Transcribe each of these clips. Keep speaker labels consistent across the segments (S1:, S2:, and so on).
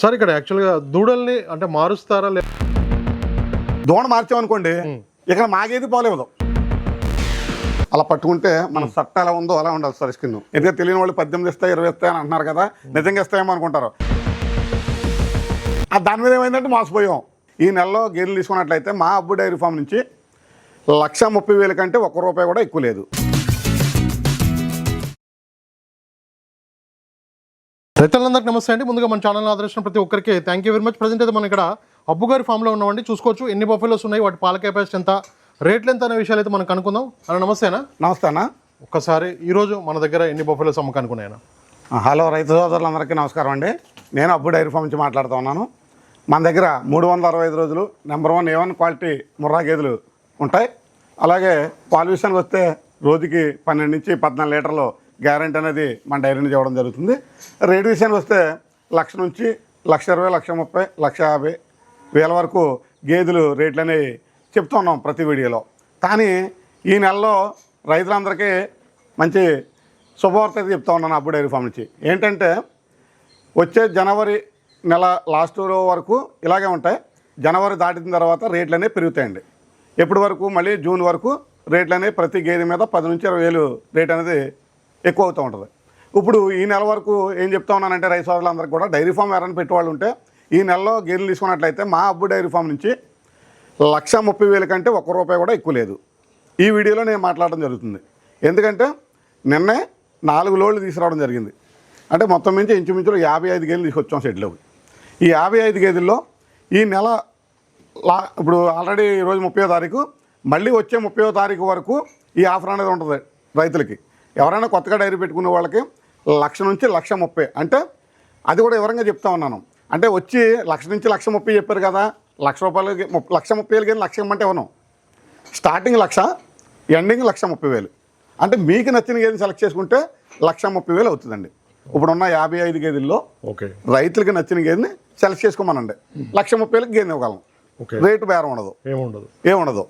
S1: Sir ఇక్కడ యాక్చువల్గా దూడల్ని అంటే మారుస్తారా లే
S2: దూడ మార్చామనుకోండి ఇక్కడ మాగేది పోలేవదు. అలా పట్టుకుంటే మన సట్ట ఎలా ఉందో అలా ఉండాలి సార్ స్కిన్. ఎందుకంటే తెలియని వాళ్ళు పద్దెనిమిది ఇస్తాయి ఇరవై ఇస్తాయి అని అంటున్నారు కదా నిజంగా ఇస్తాయేమో అనుకుంటారు. ఆ దాని మీద ఏమైందంటే మోసపోయాం. ఈ నెలలో గేదెలు తీసుకున్నట్లయితే మా అబ్బు డైరీ ఫామ్ నుంచి లక్ష ముప్పై వేల కంటే ఒక్క రూపాయి కూడా ఎక్కువ లేదు.
S1: రైతులందరికీ నమస్తే అండి. ముందుగా మన ఛానల్ ఆదరించిన ప్రతి ఒక్కరికి thank you very much present అయితే మనం ఇక్కడ అబ్బు గారి ఫామ్లో ఉన్నామండి. చూసుకోవచ్చు ఎన్ని బఫెలోస్ ఉన్నాయి వాటి పాల కెపాసిటీ ఎంత రేట్లు ఎంత అనే విషయాలు అయితే మనం కనుక్కుందాం. అన్న నమస్తేనా
S2: నమస్తే అన్న.
S1: ఒక్కసారి ఈరోజు మన దగ్గర ఎన్ని బఫెలోస్ అమ్మకానుకున్నాయన
S2: హలో రైతు సోదరులందరికీ నమస్కారం అండి. నేను అబ్బు డైరీ ఫామ్ నుంచి మాట్లాడుతూ ఉన్నాను. మన దగ్గర మూడు వందల అరవై ఐదు రోజులు number one A one quality Murrah గేదెలు ఉంటాయి. అలాగే పాల విషయానికి వస్తే రోజుకి పన్నెండు నుంచి పద్నాలుగు లీటర్లు గ్యారెంటీ అనేది మన డైరీ నుంచి ఇవ్వడం జరుగుతుంది. రేటు విషయానికి వస్తే లక్ష నుంచి లక్ష ఇరవై లక్ష ముప్పై లక్ష యాభై వేల వరకు గేదెలు రేట్లు అనేవి చెప్తూ ఉన్నాం ప్రతి వీడియోలో. కానీ ఈ నెలలో రైతులందరికీ మంచి శుభవార్త అయితే చెప్తా ఉన్నాను అప్పుడు డైరీ ఫామ్ నుంచి. ఏంటంటే వచ్చే జనవరి నెల లాస్ట్ వరకు ఇలాగే ఉంటాయి. జనవరి దాటిన తర్వాత రేట్లు అనేవి పెరుగుతాయండి. ఎప్పటి వరకు? మళ్ళీ జూన్ వరకు రేట్లు అనేవి ప్రతి గేదె మీద పది నుంచి ఇరవై వేలు రేట్ అనేది ఎక్కువ అవుతూ ఉంటుంది. ఇప్పుడు ఈ నెల వరకు ఏం చెప్తా ఉన్నానంటే రైతు సోదరులందరికీ కూడా డైరీ ఫామ్ ఎవరైనా పెట్టేవాళ్ళు ఉంటే ఈ నెలలో గేదెలు తీసుకున్నట్లయితే మా అబ్బు డైరీ ఫామ్ నుంచి లక్ష ముప్పై వేల కంటే ఒక్క రూపాయి కూడా ఎక్కువ లేదు. ఈ వీడియోలో నేను మాట్లాడడం జరుగుతుంది. ఎందుకంటే నిన్నే నాలుగు లోడ్లు తీసుకురావడం జరిగింది. అంటే మొత్తం నుంచి ఇంచుమించు యాభై ఐదు గేదెలు తీసుకొచ్చాం షెడ్లోకి ఈ యాభై ఐదు గేదెల్లో ఈ నెల లా ఇప్పుడు ఆల్రెడీ ఈరోజు ముప్పై తారీఖు మళ్ళీ వచ్చే ముప్పై తారీఖు వరకు ఈ ఆఫర్ అనేది ఉంటుంది రైతులకి. ఎవరైనా కొత్తగా డైరీ పెట్టుకునే వాళ్ళకి లక్ష నుంచి లక్ష ముప్పై. అంటే అది కూడా వివరంగా చెప్తా ఉన్నాను. అంటే వచ్చి లక్ష నుంచి లక్ష ముప్పై చెప్పారు కదా లక్ష రూపాయలకి లక్ష ముప్పై వేలు కానీ లక్ష ఇమ్మంటే ఇవ్వను స్టార్టింగ్ లక్ష ఎండింగ్ లక్ష ముప్పై వేలు. అంటే మీకు నచ్చిన గేదెని సెలెక్ట్ చేసుకుంటే లక్ష ముప్పై వేలు అవుతుందండి. ఇప్పుడున్న యాభై ఐదు గేదెల్లో
S1: ఓకే.
S2: రైతులకి నచ్చిన గేదెని సెలెక్ట్ చేసుకోమనండి. లక్ష ముప్పై వేలకు గేదె ఇవ్వగలం.
S1: ఓకే.
S2: రేటు బేరం ఉండదు.
S1: ఏముండదు?
S2: ఏముండదు.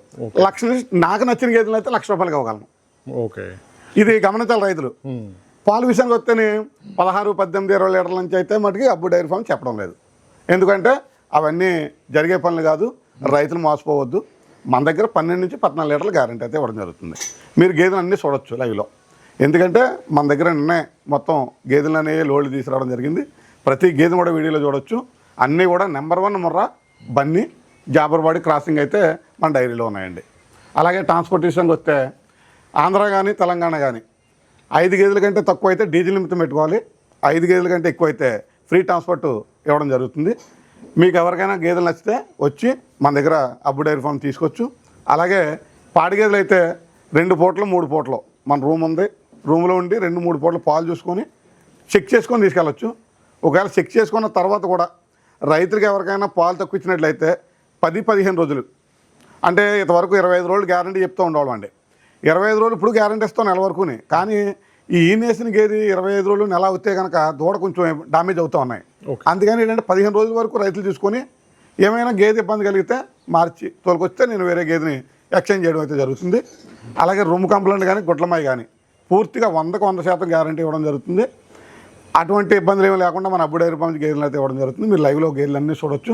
S2: లక్ష నుంచి నాకు నచ్చిన గేదెలు అయితే లక్ష రూపాయలకి ఇవ్వగలను.
S1: ఓకే.
S2: ఇది గమనించాలి రైతులు. పాలు విషయానికి వస్తేనే పదహారు పద్దెనిమిది ఇరవై లీటర్ల నుంచి అయితే మటుకి అబ్బు డైరీ ఫామ్ చెప్పడం లేదు. ఎందుకంటే అవన్నీ జరిగే పనులు కాదు రైతులు మోసపోవద్దు. మన దగ్గర పన్నెండు నుంచి పద్నాలుగు లీటర్ల గ్యారెంటీ అయితే ఇవ్వడం జరుగుతుంది. మీరు గేదెలు అన్నీ చూడొచ్చు లైవ్లో. ఎందుకంటే మన దగ్గర నిన్నే మొత్తం గేదెలు అనేవి లోడ్లు తీసుకురావడం జరిగింది. ప్రతి గేదె కూడా వీడియోలో చూడొచ్చు. అన్నీ కూడా number one Murrah Banni Jafarabadi crossing అయితే మన డైరీలో ఉన్నాయండి. అలాగే ట్రాన్స్పోర్టేషన్కి వస్తే ఆంధ్ర కానీ తెలంగాణ కానీ ఐదు గేదెల కంటే తక్కువ అయితే డీజిల్ నిమిత్తం పెట్టుకోవాలి. ఐదు గేదెల కంటే ఎక్కువ అయితే ఫ్రీ ట్రాన్స్పోర్ట్ ఇవ్వడం జరుగుతుంది. మీకు ఎవరికైనా గేదెలు నచ్చితే వచ్చి మన దగ్గర అబ్బు డైరీ ఫామ్ తీసుకోవచ్చు అలాగే పాడి గేదెలు అయితే రెండు పూటలు మూడు పూటలు. మన రూమ్ ఉంది. రూమ్లో ఉండి రెండు మూడు పూటలు పాలు చూసుకొని చెక్ చేసుకొని తీసుకెళ్ళచ్చు. ఒకవేళ చెక్ చేసుకున్న తర్వాత కూడా రైతులకు ఎవరికైనా పాలు తక్కువ ఇచ్చినట్లయితే పది పదిహేను రోజులు. అంటే ఇంతవరకు ఇరవై ఐదు రోజులు గ్యారంటీ చెప్తూ ఉండేవాళ్ళం అండి. ఇరవై ఐదు రోజులు ఇప్పుడు గ్యారంటీ ఇస్తాం నెల వరకుని. కానీ ఈ ఈనేసిన గేది ఇరవై ఐదు రోజులు నెల అవుతే కనుక దూడ కొంచెం డామేజ్ అవుతూ ఉన్నాయి. అందుకని ఏంటంటే పదిహేను రోజుల వరకు రైతులు చూసుకొని ఏమైనా గేదె ఇబ్బంది కలిగితే మార్చి తోలుకొస్తే నేను వేరే గేదెని ఎక్స్చేంజ్ చేయడం అయితే జరుగుతుంది. అలాగే రొమ్ము కంప్లైంట్ కానీ గుడ్లమాయి కానీ పూర్తిగా వందకు వంద శాతం గ్యారంటీ ఇవ్వడం జరుగుతుంది. అటువంటి ఇబ్బందులు ఏమీ లేకుండా మన అబ్బు డైరీ ఫామ్ గేదెలు అయితే ఇవ్వడం జరుగుతుంది. మీరు లైవ్లో గేదెలు అన్నీ చూడొచ్చు.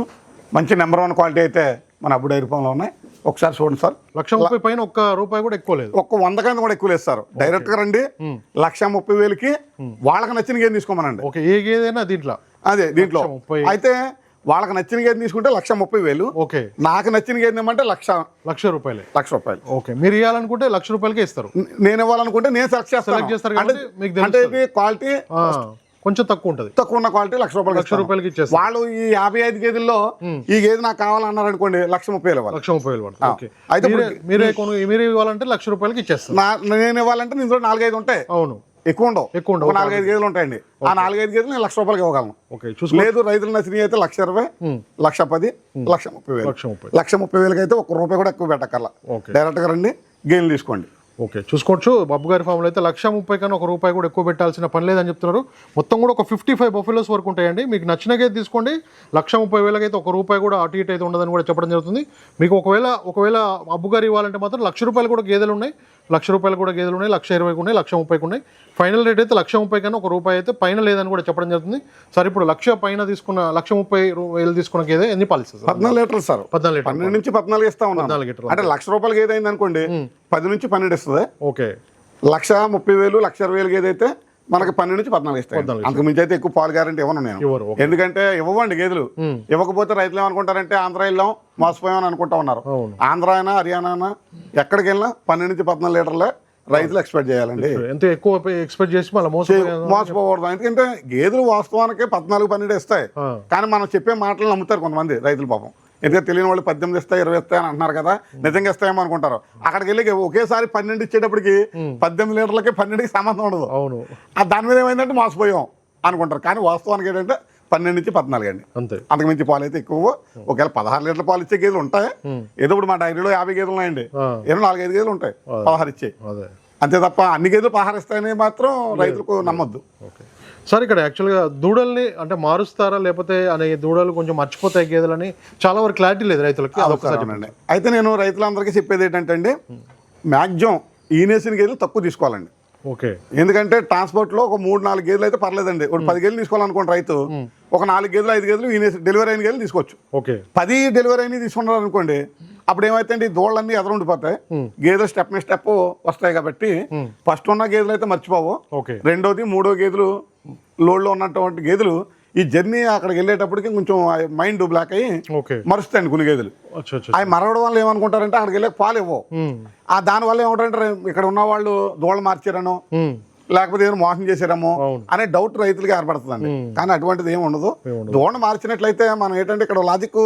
S2: మంచి నెంబర్ వన్ క్వాలిటీ అయితే మన అబ్బు డైరీ ఫామ్లో ఉన్నాయి. ఒకసారి చూడండి సార్.
S1: లక్ష ముప్పై పైన ఒక్క రూపాయి కూడా ఎక్కువ లేదు.
S2: ఒక్క వంద కంటే కూడా ఎక్కువ లేదు సార్. డైరెక్ట్గా రండి. లక్ష ముప్పై వేలకి వాళ్ళకి నచ్చిన గేదె తీసుకోమనండి.
S1: ఓకే ఏ గేదైనా దీంట్లో?
S2: అదే దీంట్లో. అయితే వాళ్ళకి నచ్చిన గేదె తీసుకుంటే లక్ష ముప్పై వేలు.
S1: ఓకే.
S2: నాకు నచ్చిన గేదె ఏమంటే లక్ష
S1: లక్ష రూపాయలే.
S2: లక్ష రూపాయలు.
S1: ఓకే మీరు ఇవ్వాలనుకుంటే లక్ష రూపాయలకే ఇస్తారు.
S2: నేను ఇవ్వాలనుకుంటే నేను సెలెక్ట్
S1: చేస్తారు
S2: చేస్తాను
S1: కాబట్టి
S2: అంటే-
S1: మీకు
S2: అంటే క్వాలిటీ
S1: కొంచెం తక్కువ ఉంటుంది.
S2: తక్కువ ఉన్న క్వాలిటీ లక్ష రూపాయలు
S1: లక్ష రూపాయలకి ఇచ్చేస్తారు
S2: వాళ్ళు ఈ యాభై ఐదు గేదెల్లో ఈ గేదె నాకు కావాలన్నారు అనుకోండి లక్ష ముప్పై వేలు ఇవ్వాలి.
S1: లక్ష ముప్పై వేలు
S2: అయితే
S1: మీరే మీరే ఇవ్వాలంటే లక్ష రూపాయలకి ఇచ్చేస్తారు
S2: నా నేను ఇవ్వాలంటే ఇందులో నాలుగైదు ఉంటాయి.
S1: అవును.
S2: ఎక్కువ ఉండవు.
S1: ఎక్కువ ఉండవు.
S2: నాలుగైదు గేదెలు ఉంటాయండి. ఆ నాలుగైదు గేదెలు నేను లక్ష రూపాయలకి ఇవ్వగలను.
S1: ఓకే చూసుకో.
S2: లేదు రైతులు నచ్చినవి అయితే లక్ష ఇరవై లక్ష పది లక్ష ముప్పై వేలు.
S1: లక్ష ముప్పై.
S2: లక్ష ముప్పై వేలకి అయితే ఒక్క రూపాయి కూడా ఎక్కువ పెట్టక్కర్లా.
S1: ఓకే.
S2: డైరెక్ట్గా రండి గేదెలు తీసుకోండి.
S1: ఓకే చూసుకోవచ్చు. బాబు గారి ఫామ్లో అయితే లక్ష ముప్పై కన్నా ఒక రూపాయి కూడా ఎక్కువ పెట్టాల్సిన పని లేదని చెప్తున్నారు. మొత్తం కూడా ఒక ఫిఫ్టీ ఫైవ్ బఫెలోస్ వరకు ఉంటాయండి మీకు నచ్చిన గేదె తీసుకోండి. లక్ష ముప్పై వేలకైతే ఒక రూపాయి కూడా అటు ఇటు అయితే ఉండదని కూడా చెప్పడం జరుగుతుంది. మీకు ఒకవేళ ఒకవేళ అబ్బు గారు ఇవ్వాలంటే మాత్రం లక్ష రూపాయలు కూడా గేదెలు ఉన్నాయి. లక్ష రూపాయలు కూడా గేదెలు ఉన్నాయి లక్ష ఇరవైకి ఉన్నాయి లక్ష ముప్పైకి ఉన్నాయి. ఫైనల్ రేట్ అయితే లక్ష ముప్పై కన్నా ఒక రూపాయి అయితే పైన లేదని కూడా చెప్పడం జరుగుతుంది. సరే ఇప్పుడు లక్ష పైన తీసుకున్న లక్ష ముప్పై వేలు తీసుకున్న గేదె ఎన్ని పాలిస్తుంది సార్?
S2: పద్నాలుగు లీటర్లు సార్.
S1: పద్నాలుగు లీటర్
S2: పన్నెండు నుంచి పద్నాలుగు ఇస్తా
S1: లీటర్లు.
S2: అంటే లక్ష రూపాయలకి ఏదైంది అనుకోండి పది నుంచి పన్నెండు ఇస్తుంది.
S1: ఓకే.
S2: లక్ష ముప్పై వేలు లక్ష ఇరవై వేలకి ఏదైతే మనకి పన్నెండు నుంచి పద్నాలుగు ఇస్తాయి. అంతకు మించి అయితే ఎక్కువ పాలు గ్యారంటీ ఇవ్వను నేను. ఎందుకంటే ఇవ్వండి గేదెలు. ఇవ్వకపోతే రైతులు ఏమనుకుంటారంటే ఆంధ్ర వెళ్ళాం మోసపోయామని అనుకుంటా ఉన్నారు. ఆంధ్ర అయినా హర్యానా అయినా ఎక్కడికి వెళ్ళినా పన్నెండు నుంచి పద్నాలుగు లీటర్లే రైతులు ఎక్స్పెక్ట్ చేయాలండి.
S1: ఎంత ఎక్కువ ఎక్స్పెక్ట్ చేసి మళ్ళీ మోసం
S2: మోసపోకూడదు. ఎందుకంటే గేదెలు వాస్తవానికి పద్నాలుగు పన్నెండు ఇస్తాయి. కానీ మనం చెప్పే మాటలు నమ్ముతారు కొంతమంది రైతులు పాపం. ఎందుకంటే తెలియని వాళ్ళు పద్దెనిమిది ఇస్తాయి ఇరవై ఇస్తాయి అని అంటున్నారు కదా. నిజంగా ఇస్తాయేమో అనుకుంటారు. అక్కడికి వెళ్ళి ఒకేసారి పన్నెండు ఇచ్చేటప్పటికి పద్దెనిమిది లీటర్లకి పన్నెండుకి సంబంధం ఉండదు.
S1: అవును.
S2: ఆ దాని మీద ఏమైందంటే మోసపోయాం అనుకుంటారు. కానీ వాస్తవానికి ఏంటంటే పన్నెండు నుంచి పద్నాలుగు అండి.
S1: అంతే.
S2: అంతకు మించి పాలు అయితే ఎక్కువ. ఒకవేళ పదహారు లీటర్ల పాలు ఇచ్చే గేదెలు ఉంటాయి. ఏదో ఇప్పుడు మా డైరీలో యాభై గేదెలు ఉన్నాయండి. ఏదో నాలుగైదు గేదెలు ఉంటాయి పదహారు ఇచ్చే. అంతే తప్ప అన్ని గేదెలు పదహారు ఇస్తాయని మాత్రం రైతులకు నమ్మొద్దు.
S1: ఓకే. సార్ ఇక్కడ యాక్చువల్గా దూడల్ని అంటే మారుస్తారా లేకపోతే అనే దూడలు కొంచెం మర్చిపోతాయి గేదెలని చాలా వరకు క్లారిటీ లేదు రైతులకి అదొకసారి
S2: అయితే నేను రైతులందరికీ చెప్పేది ఏంటంటే అండి మ్యాక్సిమం ఈనేసిన గేదెలు తక్కువ తీసుకోవాలండి.
S1: ఓకే.
S2: ఎందుకంటే ట్రాన్స్పోర్ట్లో ఒక మూడు నాలుగు గేదెలు అయితే పర్లేదండి. ఒక పది గేదెలు తీసుకోవాలనుకోండి రైతు ఒక నాలుగు గేదెలు ఐదు గేదెలు ఈనేసి డెలివరీ అయిన గేదెలు తీసుకోవచ్చు.
S1: ఓకే.
S2: పది డెలివరీ అయినవి తీసుకున్నారు అనుకోండి అప్పుడు ఏమైతే ఈ దోళ్ళన్నీ ఎదరుండిపోతాయి గేదెలు స్టెప్ బై స్టెప్ వస్తాయి కాబట్టి ఫస్ట్ ఉన్న గేదెలు అయితే మర్చిపోవు. రెండోది మూడో గేదెలు లోడ్లో ఉన్నటువంటి గేదెలు ఈ జర్నీ అక్కడికి వెళ్ళేటప్పటికి కొంచెం మైండ్ బ్లాక్ అయ్యి మరుస్తాయండి కొన్ని గేదెలు. అవి మరవడం వల్ల ఏమనుకుంటారంటే అక్కడికి వెళ్ళే పాలు ఇవ్వవు. ఆ దానివల్ల ఏమంటారంటే ఇక్కడ ఉన్న వాళ్ళు దోళ మార్చారనో లేకపోతే ఏదైనా మోసం చేశారేమో. అనే డౌట్ రైతులకి ఏర్పడుతుందండి. కానీ అటువంటిది ఏమి ఉండదు.
S1: ఏముండదు.
S2: దోణ మార్చినట్లయితే మనం ఏంటంటే ఇక్కడ లాజిక్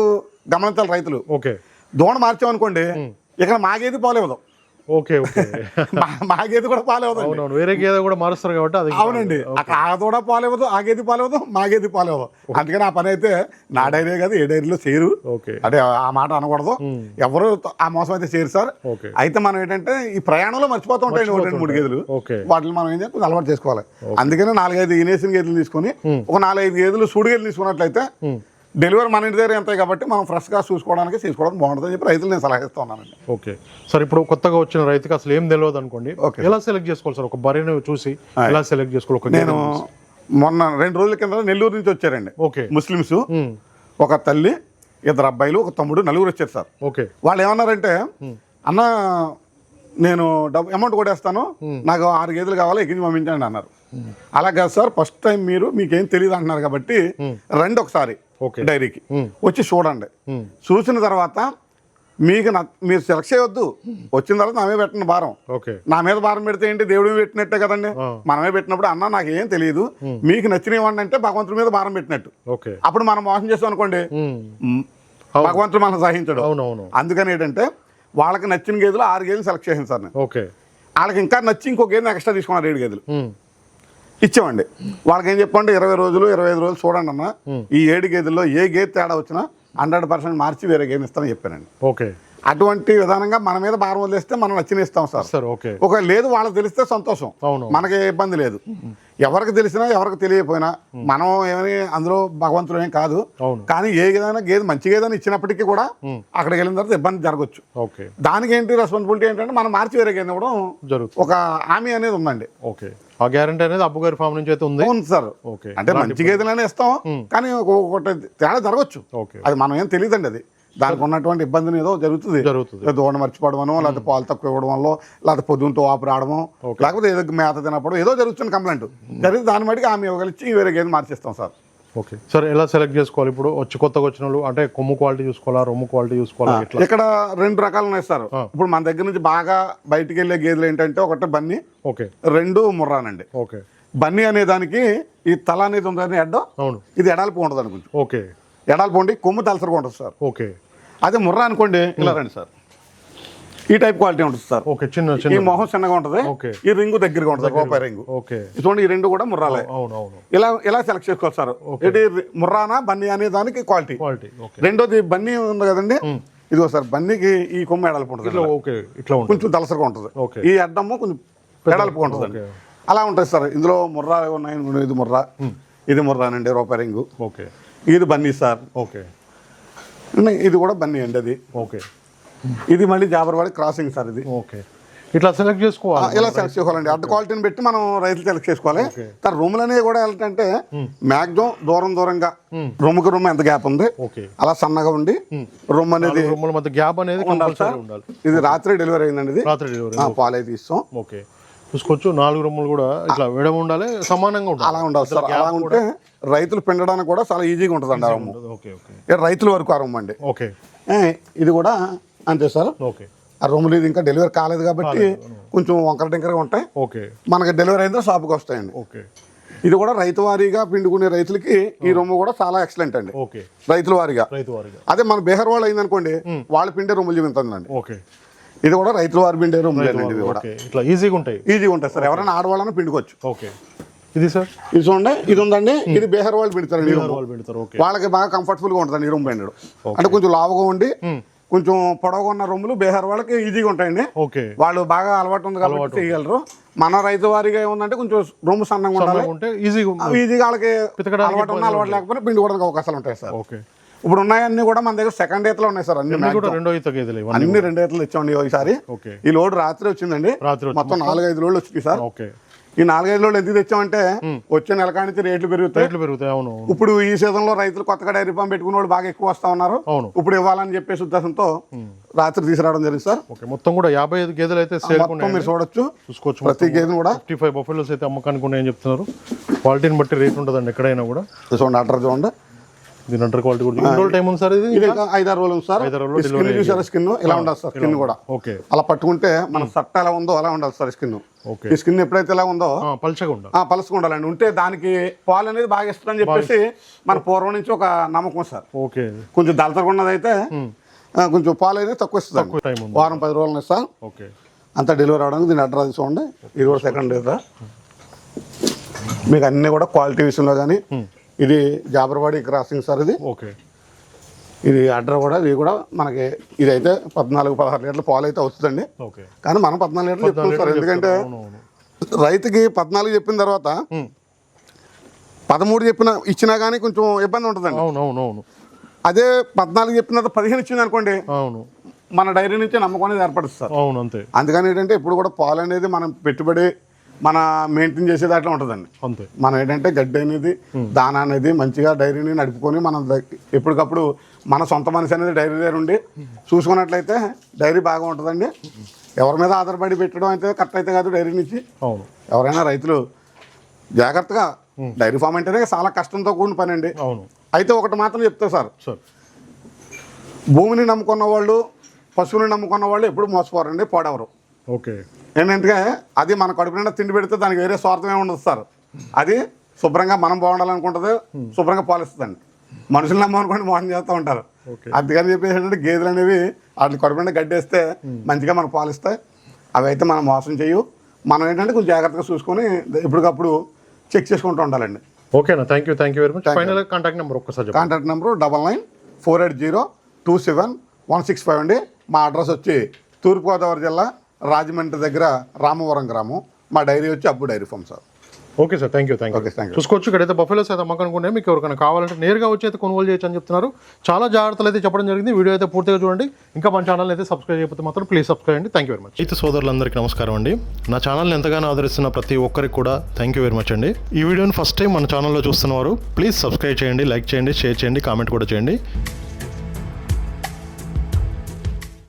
S2: గమనించాలి రైతులు.
S1: ఓకే.
S2: దోణ మార్చామనుకోండి ఇక్కడ మాగేది పాలు ఇవ్వదు.
S1: Okay okay.
S2: మా- మాగేది కూడా
S1: వేరే గేదె కూడా మారుస్తారు కాబట్టి అది
S2: అవునండి. అక్కడ ఆ దూడ పాలు ఇవ్వదు ఆ గేది పాలు ఇవ్వదు మా గేది పాలు ఇవ్వదు అందుకని ఆ పని అయితే నా డైరీ కాదు ఏ డైరీలో చేయరు.
S1: ఓకే.
S2: అంటే ఆ మాట అనకూడదు. ఎవరు ఆ మోసం అయితే చేయరు సార్. అయితే మనం ఏంటంటే ఈ ప్రయాణంలో మర్చిపోతూ ఉంటాయి ఒకటి రెండు మూడు గేదెలు. వాటిని మనం ఏం చేయాలి? అలవాటు చేసుకోవాలి. అందుకనే నాలుగైదు ఇనేసిన గేదెలు తీసుకొని ఒక నాలుగైదు గేదెలు సూడు గేదెలు తీసుకున్నట్లయితే డెలివరీ మన ఇంటి దగ్గర ఎంత కాబట్టి మనం ఫ్రెష్గా చూసుకోవడానికి చేసుకోవడం బాగుంటుందని చెప్పి రైతులు నేను సలహా ఇస్తా ఉన్నానండి.
S1: ఓకే. సార్ ఇప్పుడు కొత్తగా వచ్చిన రైతుకి అసలు ఏం తెలియదు అనుకోండి.
S2: ఓకే.
S1: ఎలా సెలెక్ట్ చేసుకోవాలి సార్? ఒక బర్రెని చూసి ఎలా సెలెక్ట్ చేసుకోవాలి?
S2: నేను మొన్న రెండు రోజుల కింద నెల్లూరు నుంచి వచ్చారండి.
S1: ఓకే.
S2: ముస్లిమ్స్ ఒక తల్లి ఇద్దరు అబ్బాయిలు ఒక తమ్ముడు నలుగురు వచ్చారు సార్.
S1: ఓకే.
S2: వాళ్ళు ఏమన్నారంటే అన్న నేను డబ్బు అమౌంట్ కొట్టేస్తాను. నాకు ఆరు గేదెలు కావాలి ఎక్కించి పంపించండి అన్నారు. అలా కాదు సార్ ఫస్ట్ టైం మీరు మీకేం తెలియదు అంటున్నారు కాబట్టి రండి ఒకసారి. డైరీకి. వచ్చి చూడండి. చూసిన తర్వాత మీకు న- మీరు సెలెక్ట్ చేయొద్దు. వచ్చిన తర్వాత నామే పెట్టండి భారం.
S1: ఓకే.
S2: నా మీద భారం పెడితే ఏంటి? దేవుడు పెట్టినట్టే కదండి. మనమే పెట్టినప్పుడు అన్న నాకు ఏం తెలియదు మీకు నచ్చినవి అంటే భగవంతుడి మీద భారం పెట్టినట్టు.
S1: ఓకే.
S2: అప్పుడు మనం మోసం చేస్తాం అనుకోండి. భగవంతుడు మనం సహించడు. అందుకని ఏంటంటే వాళ్ళకి నచ్చిన గేదెలు ఆరు గేదెలు సెలెక్ట్ చేసింది సార్ నేను. వాళ్ళకి ఇంకా నచ్చి ఇంకో గేదె ఎక్స్ట్రా తీసుకున్నారు ఏడు గేదెలు. ఇచ్చామండి వాళ్ళకి ఏం చెప్పండి ఇరవై రోజులు ఇరవై ఐదు రోజులు చూడండి అన్న. ఈ ఏడు గేదెల్లో ఏ గేదె తేడా వచ్చినా హండ్రెడ్ పర్సెంట్ మార్చి వేరే గేదె ఇస్తామని చెప్పానండి.
S1: ఓకే.
S2: అటువంటి విధానంగా మన మీద భారం వదిలేస్తే మనం నచ్చిన ఇస్తాం సార్.
S1: Sir okay.
S2: ఒక లేదు వాళ్ళకి తెలిస్తే సంతోషం.
S1: అవును.
S2: మనకి ఏ ఇబ్బంది లేదు. ఎవరికి తెలిసినా ఎవరికి తెలియకపోయినా మనం ఏమని అందులో భగవంతుడు ఏం కాదు కానీ ఏ ఏదైనా గేదె మంచి గేదెని ఇచ్చినప్పటికీ కూడా అక్కడికి వెళ్ళిన తర్వాత ఇబ్బంది జరగచ్చు.
S1: ఓకే.
S2: దానికి ఏంటి రెస్పాన్సిబిలిటీ ఏంటంటే మనం మార్చి వేరే గేదె ఇవ్వడం
S1: జరుగుతుంది.
S2: ఒక హామీ అనేది ఉందండి.
S1: ఓకే. ఆ గ్యారంటీ అనేది అబ్బు గారి ఫామ్ నుంచి అయితే ఉంది.
S2: అవును సార్.
S1: ఓకే.
S2: అంటే మంచి గేదెలనే ఇస్తాం కానీ ఒకటి తేడా జరగచ్చు.
S1: ఓకే.
S2: అది మనం ఏం తెలియదండి అది. దానికి ఉన్నటువంటి ఇబ్బందిని ఏదో జరుగుతుంది.
S1: జరుగుతుంది.
S2: దూడ మర్చిపోవడమనో లేకపోతే పాలు తక్కువ ఇవ్వడం వల్ల లేకపోతే పొద్దున్నతో ఆపు రావడమో లేకపోతే ఏదో మేత తినప్పుడు ఏదో జరుగుతుంది కంప్లైంట్. జరిగితే దాన్ని బట్టి ఆమె ఇవ్వగలిచి వేరే గేదె మార్చేస్తాం సార్.
S1: ఓకే. సార్ ఎలా సెలెక్ట్ చేసుకోవాలి ఇప్పుడు? వచ్చి కొత్తగా వచ్చిన వాళ్ళు అంటే కొమ్ము క్వాలిటీ చూసుకోవాలా రొమ్ము క్వాలిటీ చూసుకోవాలా
S2: ఇక్కడ రెండు రకాలు ఉన్నాయి సార్. ఇప్పుడు మన దగ్గర నుంచి బాగా బయటికి వెళ్ళే గేదెలు ఏంటంటే ఒకటి బన్నీ
S1: ఓకే.
S2: రెండు ముర్రానండి.
S1: ఓకే.
S2: బన్నీ అనే దానికి ఈ తల అనేది ఉందని అడ్డం
S1: అవును.
S2: ఇది ఎడాలిపు ఉండదు అనుకుంటు.
S1: ఓకే.
S2: ఎడాలిపు ఉండి కొమ్ము తలసరిగా ఉంటుంది సార్.
S1: ఓకే.
S2: అదే ముర్రా అనుకోండి ఇలా రండి సార్. ఈ టైప్ క్వాలిటీ ఉంటుంది సార్.
S1: ఓకే చిన్న
S2: ఈ
S1: చిన్న
S2: మొహం చిన్నగా ఉంటుంది
S1: ఓకే.
S2: ఈ రింగు దగ్గరగా ఉంటుంది రూపాయి రింగు.
S1: ఓకే.
S2: చూడండి ఈ రెండు కూడా ముర్రాలే.
S1: అవును
S2: ఇలా ఇలా సెలెక్ట్ చేసుకోవచ్చు సార్. ఏంటి ముర్రానా బన్నీ అనే దానికి క్వాలిటీ
S1: క్వాలిటీ
S2: రెండోది బన్నీ ఉంది కదండి. ఇదిగో సార్ బన్నీకి ఈ కొమ్మ ఎడల్పు ఉంటుంది
S1: ఇట్లా ఓకే ఇట్లా ఉంటుంది.
S2: కొంచెం దలసరిగా ఉంటుంది. ఈ అడ్డము కొంచెం ఎడల్పుగా ఉంటుందండి
S1: ఓకే.
S2: అలా ఉంటుంది సార్. ఇందులో ముర్రా ఉన్నాయి ఇది ముర్రా. ఇది ముర్రానండి రూపాయి రింగు.
S1: ఓకే.
S2: ఇది బన్నీ సార్.
S1: ఓకే.
S2: ఇది కూడా బన్నీ అండి అది.
S1: ఓకే.
S2: ఇది మళ్ళీ జాబర్వాడి క్రాసింగ్ సార్ ఇది.
S1: ఓకే. ఇట్లా సెలెక్ట్ చేసుకోవాలి
S2: ఇలా సెలెక్ట్ చేసుకోవాలండి. అడ్డ క్వాలిటీని పెట్టి మనం రైతులు సెలెక్ట్ చేసుకోవాలి. తర్వాత రూములు అనేవి కూడా ఏంటంటే మ్యాక్సిమం దూరం దూరంగా రూమ్కి రూమ్ ఎంత గ్యాప్ ఉంది అలా సన్నగా ఉండి రూమ్ అనేది
S1: రూముల మధ్య గ్యాప్ అనేది
S2: ఇది రాత్రి డెలివరీ అయిందండి ఇది.
S1: రాత్రి డెలివరీ
S2: పాలే తీస్తాం
S1: ఓకే. చూసుకోవచ్చు నాలుగు రూములు కూడా ఇట్లా విడమ ఉండాలి సమానంగా ఉండాలి.
S2: అలా ఉండాలి సార్. అలా ఉంటే రైతులు పిండడానికి కూడా చాలా ఈజీగా ఉంటుంది. అండి ఆ
S1: ఓకే
S2: రైతుల వరకు ఆ రూమ్ అండి.
S1: ఓకే.
S2: ఇది కూడా అంతే సార్.
S1: ఓకే.
S2: ఆ రూములు ఇది ఇంకా డెలివరీ కాలేదు కాబట్టి కొంచెం వంకర టింకరగా ఉంటాయి.
S1: ఓకే.
S2: మనకి డెలివరీ అయితే షాప్కి వస్తాయండి.
S1: ఓకే.
S2: ఇది కూడా రైతు వారీగా పిండుకునే రైతులకి ఈ రొమ్ము కూడా చాలా ఎక్సలెంట్ అండి. రైతుల వారీగా. అదే మన బీహార్ వాళ్ళు అయిందనుకోండి వాళ్ళు పిండే రొమ్ములు
S1: ఓకే.
S2: ఇది కూడా రైతుల వారి పిండే రొమ్ములేనండి ఇది కూడా.
S1: ఇట్లా ఈజీగా ఉంటాయి.
S2: ఈజీగా ఉంటుంది సార్. ఎవరైనా ఆడవాళ్ళని పిండుకోవచ్చు.
S1: ఓకే. ఇది సార్?
S2: ఇది చూడండి ఇది ఉందండి. ఇది బీహార్ వాళ్ళు
S1: పెడతారు
S2: వాళ్ళకి బాగా కంఫర్టబుల్గా ఉంటుందండి ఈ రొమ్ము పిండడం. అంటే కొంచెం లావుగా ఉండి కొంచెం పొడవుగా ఉన్న రొమ్ములు బీహార్ వాళ్ళకి ఈజీగా ఉంటాయండి. వాళ్ళు బాగా అలవాటు ఉంది కాబట్టి చేయగలరు మన రైతు వారిగా ఏముందంటే కొంచెం రొమ్ము సన్నంగా ఉండాలి.
S1: ఈజీగా
S2: ఈజీగా వాళ్ళకి అలవాటు ఉన్న అలవాటు లేకపోతే పిండుకోవడానికి అవకాశాలు ఉంటాయి సార్.
S1: ఓకే.
S2: ఇప్పుడు ఉన్నాయన్నీ కూడా మన దగ్గర సెకండ్ ఈతలో ఉన్నాయి సార్ అన్ని
S1: రెండో ఈత గేదెలు
S2: అన్ని రెండు ఈతలు ఇచ్చామండి ఈసారి.
S1: ఓకే.
S2: ఈ లోడ్ రాత్రి వచ్చిందండి.
S1: రాత్రి
S2: మొత్తం నాలుగైదు లోడ్లు వచ్చింది సార్.
S1: ఓకే.
S2: ఈ నాలుగైదు లోడ్లు ఎందుకు తెచ్చామంటే వచ్చే నెల కానించి రేట్లు పెరుగుతాయి.
S1: రేట్లు పెరుగుతాయి అవును.
S2: ఇప్పుడు ఈ సీజన్లో రైతులు కొత్తగా డైరీ ఫామ్ పెట్టుకున్న వాళ్ళు బాగా ఎక్కువ వస్తా ఉన్నారు.
S1: అవును.
S2: ఇప్పుడు ఇవ్వాలని చెప్పేసి ఉద్దేశంతో రాత్రి తీసుకురావడం జరిగింది సార్.
S1: ఓకే మొత్తం కూడా యాభై ఐదు గేదెలు అయితే సేల్
S2: మీరు చూడొచ్చు.
S1: చూసుకోవచ్చు
S2: ప్రతి గేదెను కూడా.
S1: ఫిఫ్టీ ఫైవ్ బఫెలోస్ అయితే అమ్మకానికి ఉన్నాయని చెప్తున్నారు. క్వాలిటీని బట్టి రేట్ ఉంటుందండి ఎక్కడైనా కూడా.
S2: చూడండి అడ్రస్ చూడండి
S1: దీని అంటర్ క్వాలిటీ కూడా ఎన్ని రోజులు టైం ఉంది సార్ ఇది?
S2: ఇది ఐదారు రోజులు సార్. స్కిన్ చూసారా స్కిన్? ఇలా ఉండాలి సార్ స్కిన్ కూడా?
S1: ఓకే.
S2: అలా పట్టుకుంటే మన సట్ట ఎలా ఉందో అలా ఉండాలి సార్ స్కిన్.
S1: ఓకే.
S2: ఈ స్కిన్ ఎప్పుడైతే ఎలా ఉందో
S1: పల్చగా ఉండాలి.
S2: ఆ పలుసుగా ఉండాలండి. ఉంటే దానికి పాలు అనేది బాగా ఇస్తుందని చెప్పేసి మన పూర్వం నుంచి ఒక నమ్మకం సార్.
S1: ఓకే.
S2: కొంచెం దళతగా ఉన్నదైతే ఆ, కొంచెం పాలు అనేది తక్కువ ఇస్తుంది వారం పది రోజులు సార్.
S1: ఓకే.
S2: అంతా డెలివరీ అవడానికి దీని అడ్రస్ చూడండి. ఇది కూడా సెకండ్ లేదా మీకు అన్ని కూడా క్వాలిటీ విషయంలో కానీ ఇది జాబర్వాడి క్రాసింగ్ సార్ ఇది.
S1: ఓకే.
S2: ఇది అడ్ర కూడా ఇది కూడా మనకి ఇదైతే పద్నాలుగు పదహారు లీటర్ల పాలు అయితే వస్తుందండి. కానీ మనం పద్నాలుగు లీటర్లు చెప్తాం సార్. ఎందుకంటే రైతుకి పద్నాలుగు చెప్పిన తర్వాత. పదమూడు చెప్పిన ఇచ్చినా కానీ కొంచెం ఇబ్బంది ఉంటుందండి.
S1: అవును అవును అవును.
S2: అదే పద్నాలుగు చెప్పిన తర్వాత పదిహేను ఇచ్చింది అనుకోండి
S1: అవును.
S2: మన డైరీ నుంచి నమ్మకం అనేది ఏర్పడుతుంది సార్.
S1: అవును అంతే.
S2: అందుకని ఏంటంటే ఇప్పుడు కూడా పాలు అనేది మనం పెట్టుబడి మన మెయింటైన్ చేసే దాంట్లో ఉంటుందండి.
S1: అంతే.
S2: మనం ఏంటంటే గడ్డి అనేది దానా అనేది మంచిగా డైరీని నడుపుకొని మనం ఎప్పటికప్పుడు మన సొంత మనిషి అనేది డైరీ దగ్గర ఉండి చూసుకున్నట్లయితే డైరీ బాగా ఉంటుందండి. ఎవరి మీద ఆధారపడి పెట్టడం అయితే కరెక్ట్ అయితే కాదు డైరీ నుంచి.
S1: అవును.
S2: ఎవరైనా రైతులు జాగ్రత్తగా డైరీ ఫామ్ అంటేనే చాలా కష్టంతో కూడిన పని అండి.
S1: అవును.
S2: అయితే ఒకటి మాత్రం చెప్తా సార్.
S1: సార్.
S2: భూమిని నమ్ముకున్న వాళ్ళు పశువుని నమ్ముకున్న వాళ్ళు ఎప్పుడు మోసపోరండి పాడవరు.
S1: ఓకే.
S2: ఏంటంటే అది మన కడుపు నిండా తిండి పెడితే దానికి వేరే స్వార్థమే ఉండదు సార్. అది శుభ్రంగా మనం బాగుండాలనుకుంటుంది శుభ్రంగా పాలిస్తుందండి. మనుషులు నమ్మనుకోండి మోసం చేస్తూ ఉంటారు. అందుకని చెప్పేసి ఏంటంటే గేదెలు అనేవి వాటిని కడుపు నిండా గడ్డేస్తే మంచిగా మనకు పాలిస్తాయి. అవి అయితే మనం మోసం చేయు. మనం ఏంటంటే కొంచెం జాగ్రత్తగా చూసుకొని ఎప్పటికప్పుడు చెక్ చేసుకుంటూ ఉండాలండి.
S1: ఓకేనా? Thank you thank you very much final contact number ఒక్కసారి
S2: contact number double nine four eight zero two seven one six five అండి. మా అడ్రస్ వచ్చి తూర్పుగోదావరి జిల్లా రాజమండ్రి దగ్గర రామవరం గ్రామం. మా డైరీ వచ్చి Abbu dairy farm sir.
S1: Okay sir. Thank you thank you
S2: thank you
S1: చూసుకోవచ్చు ఇక్కడైతే బఫెలోస్ అయితే అమ్మకనుకునే మీకు ఎవరికైనా కావాలంటే నేరుగా వచ్చి అయితే కొనుగోలు చేయొచ్చు అని చెప్తున్నారు. చాలా జాగ్రత్తలు అయితే చెప్పడం జరిగింది. వీడియో అయితే పూర్తిగా చూడండి. ఇంకా మన ఛానల్ అయితే సబ్స్క్రైబ్ చేయకపోతే మాత్రం ప్లీజ్ సబ్స్క్రైబ్ అండి. థ్యాంక్ యూ వెరీ మచ్ అయితే సోదరులందరికీ నమస్కారం అండి. నా ఛానల్ని ఎంతగానో ఆదరిస్తున్న ప్రతి ఒక్కరికి కూడా థ్యాంక్ యూ వెరీ మచ్ అండి. ఈ వీడియోని ఫస్ట్ టైం మన ఛానల్లో చూస్తున్నవారు ప్లీజ్ సబ్స్క్రైబ్ చేయండి లైక్ చేయండి షేర్ చేయండి కామెంట్ కూడా చేయండి.